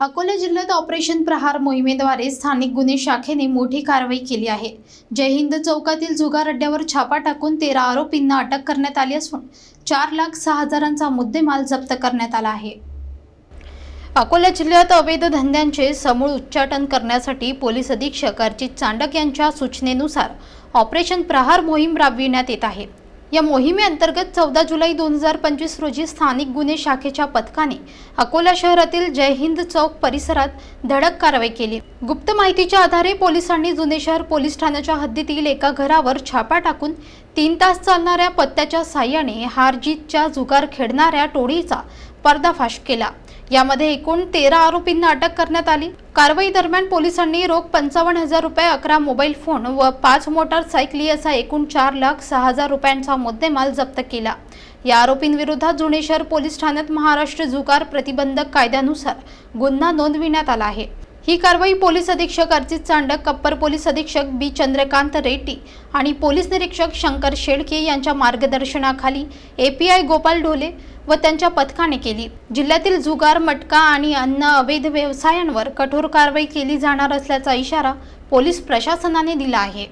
अकोला जिल्ह्यात ऑपरेशन प्रहार मोहिमेद्वारे स्थानिक गुन्हे शाखेने मोठी कारवाई केली आहे. जय हिंद चौकातील जुगार अड्ड्यावर छापा टाकून तेरा आरोपींना अटक करण्यात आली असून चार लाख सहा हजारांचा मुद्देमाल जप्त करण्यात आला आहे. अकोला जिल्ह्यात अवैध धंद्यांचे समूळ उच्चाटन करण्यासाठी पोलीस अधीक्षक अर्जित चांडक यांच्या सूचनेनुसार ऑपरेशन प्रहार मोहीम राबविण्यात येत आहे. या मोहिमेअंतर्गत चौदा जुलै दोन हजार पंचवीस रोजी स्थानिक गुन्हे शाखेच्या पथकाने अकोला शहरातील जय हिंद चौक परिसरात धडक कारवाई केली. गुप्त माहितीच्या आधारे पोलिसांनी जुने शहर पोलीस ठाण्याच्या हद्दीतील एका घरावर छापा टाकून तीन तास चालणाऱ्या पत्त्याच्या साह्याने हारजीतच्या जुगार खेळणाऱ्या टोळीचा पर्दाफाश केला. यामध्ये एकूण तेरा आरोपींना अटक करण्यात आली. कारवाई दरम्यान पोलिसांनी रोख पंचावन्न हजार रुपये अकरा मोबाईल फोन व पाच मोटारसायकली असा एकूण चार लाख सहा हजार रुपयांचा मुद्देमाल जप्त केला. या आरोपींविरोधात जुने शहर पोलीस ठाण्यात महाराष्ट्र जुगार प्रतिबंधक कायद्यानुसार गुन्हा नोंदविण्यात आला आहे. ही कारवाई पोलीस अधीक्षक अर्जित चांडक अप्पर पोलीस अधीक्षक बी. चंद्रकांत रेड्डी आणि पोलीस निरीक्षक शंकर शेळके यांच्या मार्गदर्शनाखाली एपीआय गोपाल ढोले व त्यांच्या पथकाने केली. जिल्ह्यातील जुगार मटका आणि अन्न अवैध व्यवसायांवर कठोर कारवाई केली जाणार असल्याचा इशारा पोलीस प्रशासनाने दिला आहे.